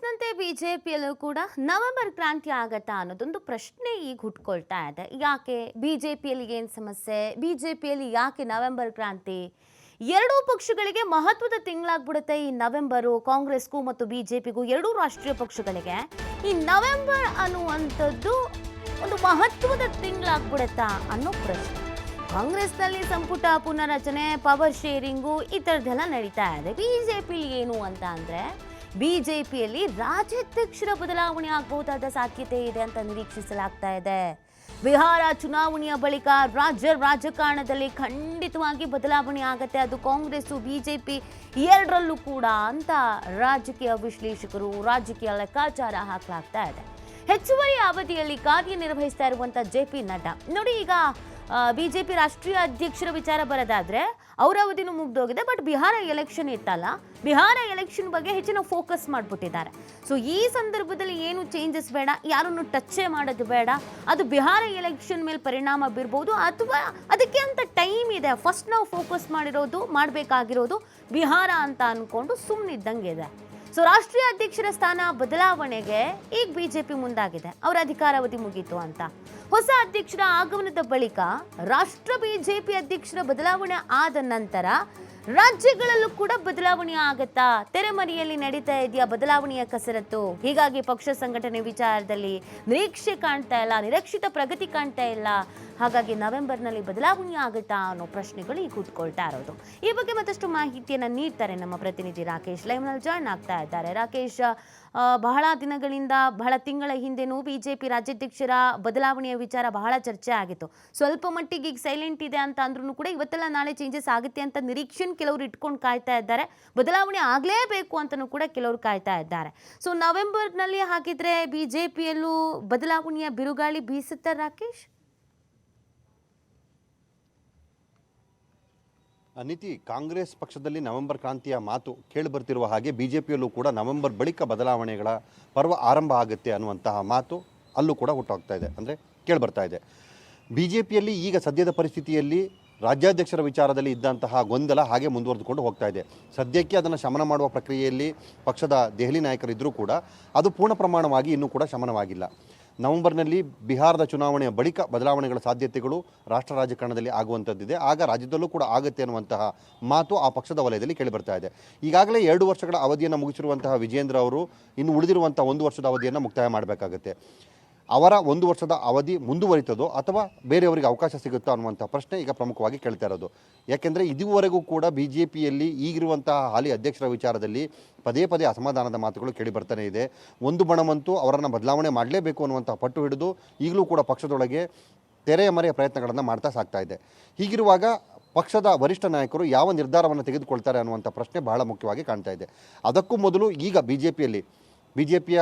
ಕಾಂಗ್ರೆಸ್ನಂತೆ ಬಿಜೆಪಿಯಲ್ಲೂ ಕೂಡ ನವೆಂಬರ್ ಕ್ರಾಂತಿ ಆಗತ್ತಾ ಅನ್ನೋದೊಂದು ಪ್ರಶ್ನೆ ಈಗ ಹುಟ್ಕೊಳ್ತಾ ಇದೆ. ಯಾಕೆ ಬಿಜೆಪಿಯಲ್ಲಿ ಏನು ಸಮಸ್ಯೆ? ಬಿಜೆಪಿಯಲ್ಲಿ ಯಾಕೆ ನವೆಂಬರ್ ಕ್ರಾಂತಿ? ಎರಡೂ ಪಕ್ಷಗಳಿಗೆ ಮಹತ್ವದ ತಿಂಗಳಾಗ್ಬಿಡುತ್ತೆ ಈ ನವೆಂಬರು ಕಾಂಗ್ರೆಸ್ಗೂ ಮತ್ತು ಬಿಜೆಪಿಗೂ ಎರಡೂ ರಾಷ್ಟ್ರೀಯ ಪಕ್ಷಗಳಿಗೆ. ಈ ನವೆಂಬರ್ ಅನ್ನುವಂಥದ್ದು ಒಂದು ಮಹತ್ವದ ತಿಂಗಳಾಗ್ಬಿಡುತ್ತಾ ಅನ್ನೋ ಪ್ರಶ್ನೆ. ಕಾಂಗ್ರೆಸ್ನಲ್ಲಿ ಸಂಪುಟ ಪುನರಚನೆ ಪವರ್ ಶೇರಿಂಗು ಈ ಥರದ್ದೆಲ್ಲ ನಡೀತಾ ಇದೆ. ಬಿಜೆಪಿ ಏನು ಅಂತ ಅಂದ್ರೆ ಬಿಜೆಪಿಯಲ್ಲಿ ರಾಜ್ಯಾಧ್ಯಕ್ಷರ ಬದಲಾವಣೆ ಆಗಬಹುದಾದ ಸಾಧ್ಯತೆ ಇದೆ ಅಂತ ನಿರೀಕ್ಷಿಸಲಾಗ್ತಾ ಇದೆ. ಬಿಹಾರ ಚುನಾವಣೆಯ ಬಳಿಕ ರಾಜ್ಯ ರಾಜಕಾರಣದಲ್ಲಿ ಖಂಡಿತವಾಗಿ ಬದಲಾವಣೆ ಆಗತ್ತೆ. ಅದು ಕಾಂಗ್ರೆಸ್ ಬಿಜೆಪಿ ಎರಡರಲ್ಲೂ ಕೂಡ ಅಂತ ರಾಜಕೀಯ ವಿಶ್ಲೇಷಕರು, ರಾಜಕೀಯ ಲೆಕ್ಕಾಚಾರ ಹಾಕಲಾಗ್ತಾ ಇದೆ. ಹೆಚ್ಚುವರಿ ಅವಧಿಯಲ್ಲಿ ಕಾರ್ಯನಿರ್ವಹಿಸ್ತಾ ಇರುವಂಥ ಜೆ ಪಿ ನಡ್ಡಾ. ನೋಡಿ ಈಗ ಬಿಜೆಪಿ ರಾಷ್ಟ್ರೀಯ ಅಧ್ಯಕ್ಷರ ವಿಚಾರ ಬರೋದಾದ್ರೆ ಅವರ ಅವಧಿನೂ ಮುಗ್ದೋಗಿದೆ ಬಟ್ ಬಿಹಾರ ಎಲೆಕ್ಷನ್ ಇತ್ತಲ್ಲ. ಬಿಹಾರ ಎಲೆಕ್ಷನ್ ಬಗ್ಗೆ ಹೆಚ್ಚಿನ ಫೋಕಸ್ ಮಾಡಿಬಿಟ್ಟಿದ್ದಾರೆ. ಸೊ ಈ ಸಂದರ್ಭದಲ್ಲಿ ಏನು ಚೇಂಜಸ್ ಬೇಡ, ಯಾರನ್ನು ಟಚ್ಚೇ ಮಾಡೋದು ಬೇಡ, ಅದು ಬಿಹಾರ ಎಲೆಕ್ಷನ್ ಮೇಲೆ ಪರಿಣಾಮ ಬೀರ್ಬೋದು, ಅಥವಾ ಅದಕ್ಕೆ ಅಂತ ಟೈಮ್ ಇದೆ. ಫಸ್ಟ್ ನಾವು ಫೋಕಸ್ ಮಾಡಿರೋದು, ಮಾಡಬೇಕಾಗಿರೋದು ಬಿಹಾರ ಅಂತ ಅಂದ್ಕೊಂಡು ಸುಮ್ಮನಿದ್ದಂಗೆ ಇದೆ. ಸೊ ರಾಷ್ಟ್ರೀಯ ಅಧ್ಯಕ್ಷರ ಸ್ಥಾನ ಬದಲಾವಣೆಗೆ ಈಗ ಬಿಜೆಪಿ ಮುಂದಾಗಿದೆ. ಅವರ ಅಧಿಕಾರಾವಧಿ ಮುಗೀತು ಅಂತ. ಹೊಸ ಅಧ್ಯಕ್ಷರ ಆಗಮನದ ಬಳಿಕ ರಾಷ್ಟ್ರ ಬಿಜೆಪಿ ಅಧ್ಯಕ್ಷರ ಬದಲಾವಣೆ ಆದ ನಂತರ ರಾಜ್ಯಗಳಲ್ಲೂ ಕೂಡ ಬದಲಾವಣೆ ಆಗತ್ತಾ? ತೆರೆಮರೆಯಲ್ಲಿ ನಡೀತಾ ಇದೆಯಾ ಬದಲಾವಣೆಯ ಕಸರತ್ತು? ಹೀಗಾಗಿ ಪಕ್ಷ ಸಂಘಟನೆ ವಿಚಾರದಲ್ಲಿ ನಿರೀಕ್ಷೆ ಕಾಣ್ತಾ ಇಲ್ಲ, ನಿರೀಕ್ಷಿತ ಪ್ರಗತಿ ಕಾಣ್ತಾ ಇಲ್ಲ. ಹಾಗಾಗಿ ನವೆಂಬರ್ನಲ್ಲಿ ಬದಲಾವಣೆ ಆಗುತ್ತಾ ಅನ್ನೋ ಪ್ರಶ್ನೆಗಳು ಈಗ ಕೂತ್ಕೊಳ್ತಾ ಇರೋದು. ಈ ಬಗ್ಗೆ ಮತ್ತಷ್ಟು ಮಾಹಿತಿಯನ್ನು ನೀಡ್ತಾರೆ ನಮ್ಮ ಪ್ರತಿನಿಧಿ ರಾಕೇಶ್. ಲೈವ್ನಲ್ಲಿ ಜಾಯ್ನ್ ಆಗ್ತಾ ಇದ್ದಾರೆ. ರಾಕೇಶ್ ಬಹಳ ದಿನಗಳಿಂದ ಬಹಳ ತಿಂಗಳ ಹಿಂದೆನೂ ಪಿ ರಾಜ್ಯಾಧ್ಯಕ್ಷರ ಬದಲಾವಣೆಯ ವಿಚಾರ ಬಹಳ ಚರ್ಚೆ ಆಗಿತ್ತು. ಸ್ವಲ್ಪ ಮಟ್ಟಿಗೆ ಈಗ ಸೈಲೆಂಟ್ ಇದೆ ಅಂತ ಅಂದ್ರೂ ಕೂಡ ಇವತ್ತೆಲ್ಲ ನಾಳೆ ಚೇಂಜಸ್ ಆಗುತ್ತೆ ಅಂತ ನಿರೀಕ್ಷೆನ ಕೆಲವರು ಇಟ್ಕೊಂಡು ಕಾಯ್ತಾ ಇದ್ದಾರೆ. ಬದಲಾವಣೆ ಆಗಲೇಬೇಕು ಅಂತಲೂ ಕೂಡ ಕೆಲವರು ಕಾಯ್ತಾ ಇದ್ದಾರೆ. ಸೊ ನವೆಂಬರ್ನಲ್ಲಿ ಹಾಕಿದ್ರೆ ಬಿಜೆಪಿಯಲ್ಲೂ ಬದಲಾವಣೆಯ ಬಿರುಗಾಳಿ ಬೀಸುತ್ತಾ ರಾಕೇಶ್? ಅನಿತಿ ಕಾಂಗ್ರೆಸ್ ಪಕ್ಷದಲ್ಲಿ ನವೆಂಬರ್ ಕ್ರಾಂತಿಯ ಮಾತು ಕೇಳಿ ಬರ್ತಿರುವ ಹಾಗೆ ಪಿಯಲ್ಲೂ ಕೂಡ ನವೆಂಬರ್ ಬಳಿಕ ಬದಲಾವಣೆಗಳ ಪರ್ವ ಆರಂಭ ಆಗುತ್ತೆ ಅನ್ನುವಂತಹ ಮಾತು ಅಲ್ಲೂ ಕೂಡ ಹುಟ್ಟೋಗ್ತಾ ಇದೆ ಅಂದರೆ ಕೇಳಿ ಬರ್ತಾ ಇದೆ. ಪಿಯಲ್ಲಿ ಈಗ ಸದ್ಯದ ಪರಿಸ್ಥಿತಿಯಲ್ಲಿ ರಾಜ್ಯಾಧ್ಯಕ್ಷರ ವಿಚಾರದಲ್ಲಿ ಇದ್ದಂತಹ ಗೊಂದಲ ಹಾಗೆ ಮುಂದುವರೆದುಕೊಂಡು ಹೋಗ್ತಾ ಇದೆ. ಸದ್ಯಕ್ಕೆ ಅದನ್ನು ಶಮನ ಮಾಡುವ ಪ್ರಕ್ರಿಯೆಯಲ್ಲಿ ಪಕ್ಷದ ದೆಹಲಿ ನಾಯಕರಿದ್ದರೂ ಕೂಡ ಅದು ಪೂರ್ಣ ಪ್ರಮಾಣವಾಗಿ ಇನ್ನೂ ಕೂಡ ಶಮನವಾಗಿಲ್ಲ. ನವೆಂಬರ್ನಲ್ಲಿ ಬಿಹಾರದ ಚುನಾವಣೆಯ ಬಳಿಕ ಬದಲಾವಣೆಗಳ ಸಾಧ್ಯತೆಗಳು ರಾಷ್ಟ್ರ ರಾಜಕಾರಣದಲ್ಲಿ ಆಗುವಂಥದ್ದಿದೆ. ಆಗ ರಾಜ್ಯದಲ್ಲೂ ಕೂಡ ಆಗುತ್ತೆ ಅನ್ನುವಂತಹ ಮಾತು ಆ ಪಕ್ಷದ ವಲಯದಲ್ಲಿ ಕೇಳಿಬರ್ತಾ ಇದೆ. ಈಗಾಗಲೇ ಎರಡು ವರ್ಷಗಳ ಅವಧಿಯನ್ನು ಮುಗಿಸಿರುವಂತಹ ವಿಜೇಂದ್ರ ಅವರು ಇನ್ನು ಉಳಿದಿರುವಂಥ ಒಂದು ವರ್ಷದ ಅವಧಿಯನ್ನು ಮುಕ್ತಾಯ ಮಾಡಬೇಕಾಗುತ್ತೆ. ಅವರ ಒಂದು ವರ್ಷದ ಅವಧಿ ಮುಂದುವರಿತದೋ ಅಥವಾ ಬೇರೆಯವರಿಗೆ ಅವಕಾಶ ಸಿಗುತ್ತೋ ಅನ್ನುವಂಥ ಪ್ರಶ್ನೆ ಈಗ ಪ್ರಮುಖವಾಗಿ ಕೇಳ್ತಾ ಇರೋದು. ಯಾಕೆಂದರೆ ಇದುವರೆಗೂ ಕೂಡ ಬಿ ಜೆ ಪಿಯಲ್ಲಿ ಈಗಿರುವಂತಹ ಹಾಲಿ ಅಧ್ಯಕ್ಷರ ವಿಚಾರದಲ್ಲಿ ಪದೇ ಪದೇ ಅಸಮಾಧಾನದ ಮಾತುಗಳು ಕೇಳಿ ಬರ್ತಾನೆ ಇದೆ. ಒಂದು ಬಣವಂತೂ ಅವರನ್ನು ಬದಲಾವಣೆ ಮಾಡಲೇಬೇಕು ಅನ್ನುವಂಥ ಪಟ್ಟು ಹಿಡಿದು ಈಗಲೂ ಕೂಡ ಪಕ್ಷದೊಳಗೆ ತೆರೆಯ ಮರೆಯ ಪ್ರಯತ್ನಗಳನ್ನು ಮಾಡ್ತಾ ಸಾಗ್ತಾ ಇದೆ. ಹೀಗಿರುವಾಗ ಪಕ್ಷದ ವರಿಷ್ಠ ನಾಯಕರು ಯಾವ ನಿರ್ಧಾರವನ್ನು ತೆಗೆದುಕೊಳ್ತಾರೆ ಅನ್ನುವಂಥ ಪ್ರಶ್ನೆ ಬಹಳ ಮುಖ್ಯವಾಗಿ ಕಾಣ್ತಾ ಇದೆ. ಅದಕ್ಕೂ ಮೊದಲು ಈಗ ಬಿ ಜೆ ಪಿಯಲ್ಲಿ ಬಿ ಜೆ ಪಿಯ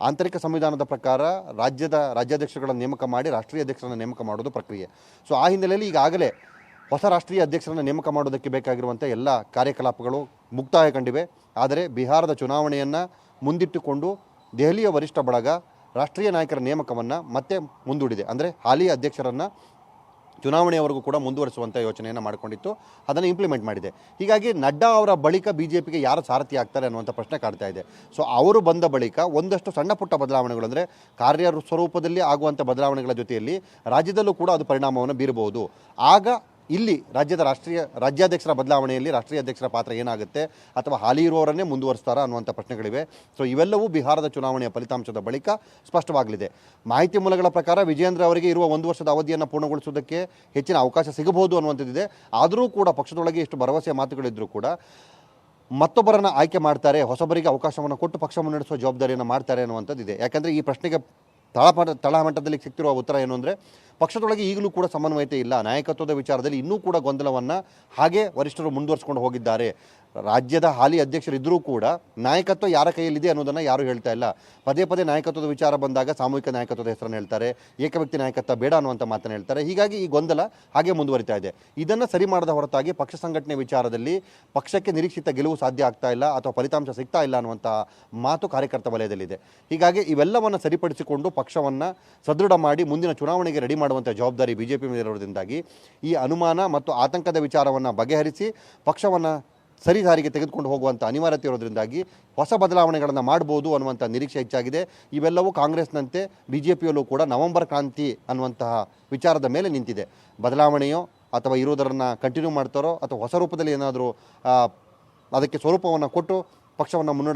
ಆಂತರಿಕ ಸಂವಿಧಾನದ ಪ್ರಕಾರ ರಾಜ್ಯದ ರಾಜ್ಯಾಧ್ಯಕ್ಷರುಗಳನ್ನು ನೇಮಕ ಮಾಡಿ ರಾಷ್ಟ್ರೀಯ ಅಧ್ಯಕ್ಷರನ್ನು ನೇಮಕ ಮಾಡೋದು ಪ್ರಕ್ರಿಯೆ. ಸೊ ಆ ಹಿನ್ನೆಲೆಯಲ್ಲಿ ಈಗಾಗಲೇ ಹೊಸ ರಾಷ್ಟ್ರೀಯ ಅಧ್ಯಕ್ಷರನ್ನು ನೇಮಕ ಮಾಡೋದಕ್ಕೆ ಬೇಕಾಗಿರುವಂಥ ಎಲ್ಲ ಕಾರ್ಯಕಲಾಪಗಳು ಮುಕ್ತಾಯ ಕಂಡಿವೆ ಆದರೆ ಬಿಹಾರದ ಚುನಾವಣೆಯನ್ನು ಮುಂದಿಟ್ಟುಕೊಂಡು ದೆಹಲಿಯ ವರಿಷ್ಠ ಬಳಗ ರಾಷ್ಟ್ರೀಯ ನಾಯಕರ ನೇಮಕವನ್ನು ಮತ್ತೆ ಮುಂದೂಡಿದೆ. ಅಂದರೆ ಹಾಲಿ ಅಧ್ಯಕ್ಷರನ್ನು ಚುನಾವಣೆಯವರೆಗೂ ಕೂಡ ಮುಂದುವರಿಸುವಂಥ ಯೋಚನೆಯನ್ನು ಮಾಡಿಕೊಂಡಿತ್ತು, ಅದನ್ನು ಇಂಪ್ಲಿಮೆಂಟ್ ಮಾಡಿದೆ. ಹೀಗಾಗಿ ನಡ್ಡಾ ಅವರ ಬಳಿಕ ಬಿ ಜೆ ಪಿಗೆ ಯಾರು ಸಾರಥಿ ಆಗ್ತಾರೆ ಅನ್ನುವಂಥ ಪ್ರಶ್ನೆ ಕಾಡ್ತಾ ಇದೆ. ಸೊ ಅವರು ಬಂದ ಬಳಿಕ ಒಂದಷ್ಟು ಸಣ್ಣ ಪುಟ್ಟ ಬದಲಾವಣೆಗಳು ಅಂದರೆ ಕಾರ್ಯ ಸ್ವರೂಪದಲ್ಲಿ ಆಗುವಂಥ ಬದಲಾವಣೆಗಳ ಜೊತೆಯಲ್ಲಿ ರಾಜ್ಯದಲ್ಲೂ ಕೂಡ ಅದು ಪರಿಣಾಮವನ್ನು ಬೀರಬಹುದು. ಆಗ ಇಲ್ಲಿ ರಾಜ್ಯದ ರಾಷ್ಟ್ರೀಯ ರಾಜ್ಯಾಧ್ಯಕ್ಷರ ಬದಲಾವಣೆಯಲ್ಲಿ ರಾಷ್ಟ್ರೀಯ ಅಧ್ಯಕ್ಷರ ಪಾತ್ರ ಏನಾಗುತ್ತೆ ಅಥವಾ ಹಾಲಿ ಇರುವವರನ್ನೇ ಮುಂದುವರಿಸ್ತಾರಾ ಅನ್ನುವಂಥ ಪ್ರಶ್ನೆಗಳಿವೆ. ಸೊ ಇವೆಲ್ಲವೂ ಬಿಹಾರದ ಚುನಾವಣೆಯ ಫಲಿತಾಂಶದ ಬಳಿಕ ಸ್ಪಷ್ಟವಾಗಲಿದೆ. ಮಾಹಿತಿ ಮೂಲಗಳ ಪ್ರಕಾರ ವಿಜೇಂದ್ರ ಅವರಿಗೆ ಇರುವ ಒಂದು ವರ್ಷದ ಅವಧಿಯನ್ನು ಪೂರ್ಣಗೊಳಿಸುವುದಕ್ಕೆ ಹೆಚ್ಚಿನ ಅವಕಾಶ ಸಿಗಬಹುದು ಅನ್ನುವಂಥದ್ದಿದೆ. ಆದರೂ ಕೂಡ ಪಕ್ಷದೊಳಗೆ ಎಷ್ಟು ಭರವಸೆಯ ಮಾತುಗಳಿದ್ದರೂ ಕೂಡ ಮತ್ತೊಬ್ಬರನ್ನು ಆಯ್ಕೆ ಮಾಡ್ತಾರೆ, ಹೊಸಬರಿಗೆ ಅವಕಾಶವನ್ನು ಕೊಟ್ಟು ಪಕ್ಷವನ್ನು ನಡೆಸುವ ಜವಾಬ್ದಾರಿಯನ್ನು ಮಾಡ್ತಾರೆ ಅನ್ನುವಂಥದ್ದಿದೆ. ಯಾಕಂದರೆ ಈ ಪ್ರಶ್ನೆಗೆ ತಳಮಟ್ಟ ತಳಮಟ್ಟದಲ್ಲಿ ಸಿಕ್ತಿರುವ ಉತ್ತರ ಏನು ಅಂದರೆ, ಪಕ್ಷದೊಳಗೆ ಈಗಲೂ ಕೂಡ ಸಮನ್ವಯತೆ ಇಲ್ಲ. ನಾಯಕತ್ವದ ವಿಚಾರದಲ್ಲಿ ಇನ್ನೂ ಕೂಡ ಗೊಂದಲವನ್ನು ಹಾಗೆ ವರಿಷ್ಠರು ಮುಂದುವರಿಸಿಕೊಂಡು ಹೋಗಿದ್ದಾರೆ. ರಾಜ್ಯದ ಹಾಲಿ ಅಧ್ಯಕ್ಷರಿದ್ದರೂ ಕೂಡ ನಾಯಕತ್ವ ಯಾರ ಕೈಯಲ್ಲಿದೆ ಅನ್ನೋದನ್ನು ಯಾರೂ ಹೇಳ್ತಾ ಇಲ್ಲ. ಪದೇ ಪದೇ ನಾಯಕತ್ವದ ವಿಚಾರ ಬಂದಾಗ ಸಾಮೂಹಿಕ ನಾಯಕತ್ವದ ಹೆಸರನ್ನು ಹೇಳ್ತಾರೆ, ಏಕವ್ಯಕ್ತಿ ನಾಯಕತ್ವ ಬೇಡ ಅನ್ನುವಂಥ ಮಾತನ್ನು ಹೇಳ್ತಾರೆ. ಹೀಗಾಗಿ ಈ ಗೊಂದಲ ಹಾಗೆ ಮುಂದುವರಿತಾ ಇದೆ. ಇದನ್ನು ಸರಿ ಮಾಡದ ಹೊರತಾಗಿ ಪಕ್ಷ ಸಂಘಟನೆ ವಿಚಾರದಲ್ಲಿ ಪಕ್ಷಕ್ಕೆ ನಿರೀಕ್ಷಿತ ಗೆಲುವು ಸಾಧ್ಯ ಆಗ್ತಾ ಇಲ್ಲ ಅಥವಾ ಫಲಿತಾಂಶ ಸಿಗ್ತಾ ಇಲ್ಲ ಅನ್ನುವಂಥ ಮಾತು ಕಾರ್ಯಕರ್ತ ವಲಯದಲ್ಲಿದೆ. ಹೀಗಾಗಿ ಇವೆಲ್ಲವನ್ನು ಸರಿಪಡಿಸಿಕೊಂಡು ಪಕ್ಷವನ್ನು ಸದೃಢ ಮಾಡಿ ಮುಂದಿನ ಚುನಾವಣೆಗೆ ರೆಡಿ ಮಾಡುವಂಥ ಜವಾಬ್ದಾರಿ ಬಿ ಜೆ ಈ ಅನುಮಾನ ಮತ್ತು ಆತಂಕದ ವಿಚಾರವನ್ನು ಬಗೆಹರಿಸಿ ಪಕ್ಷವನ್ನು ಸರಿ ಸಾರಿಗೆ ತೆಗೆದುಕೊಂಡು ಹೋಗುವಂಥ ಅನಿವಾರ್ಯತೆ ಇರೋದ್ರಿಂದಾಗಿ ಹೊಸ ಬದಲಾವಣೆಗಳನ್ನು ಮಾಡ್ಬೋದು ಅನ್ನುವಂಥ ನಿರೀಕ್ಷೆ ಹೆಚ್ಚಾಗಿದೆ. ಇವೆಲ್ಲವೂ ಕಾಂಗ್ರೆಸ್ನಂತೆ ಬಿ ಜೆ ಪಿಯಲ್ಲೂ ಕೂಡ ನವೆಂಬರ್ ಕ್ರಾಂತಿ ಅನ್ನುವಂತಹ ವಿಚಾರದ ಮೇಲೆ ನಿಂತಿದೆ. ಬದಲಾವಣೆಯೋ ಅಥವಾ ಇರೋದರನ್ನು ಕಂಟಿನ್ಯೂ ಮಾಡ್ತಾರೋ ಅಥವಾ ಹೊಸ ರೂಪದಲ್ಲಿ ಏನಾದರೂ ಅದಕ್ಕೆ ಸ್ವರೂಪವನ್ನು ಕೊಟ್ಟು ಪಕ್ಷವನ್ನು ಮುನ್ನಡೆ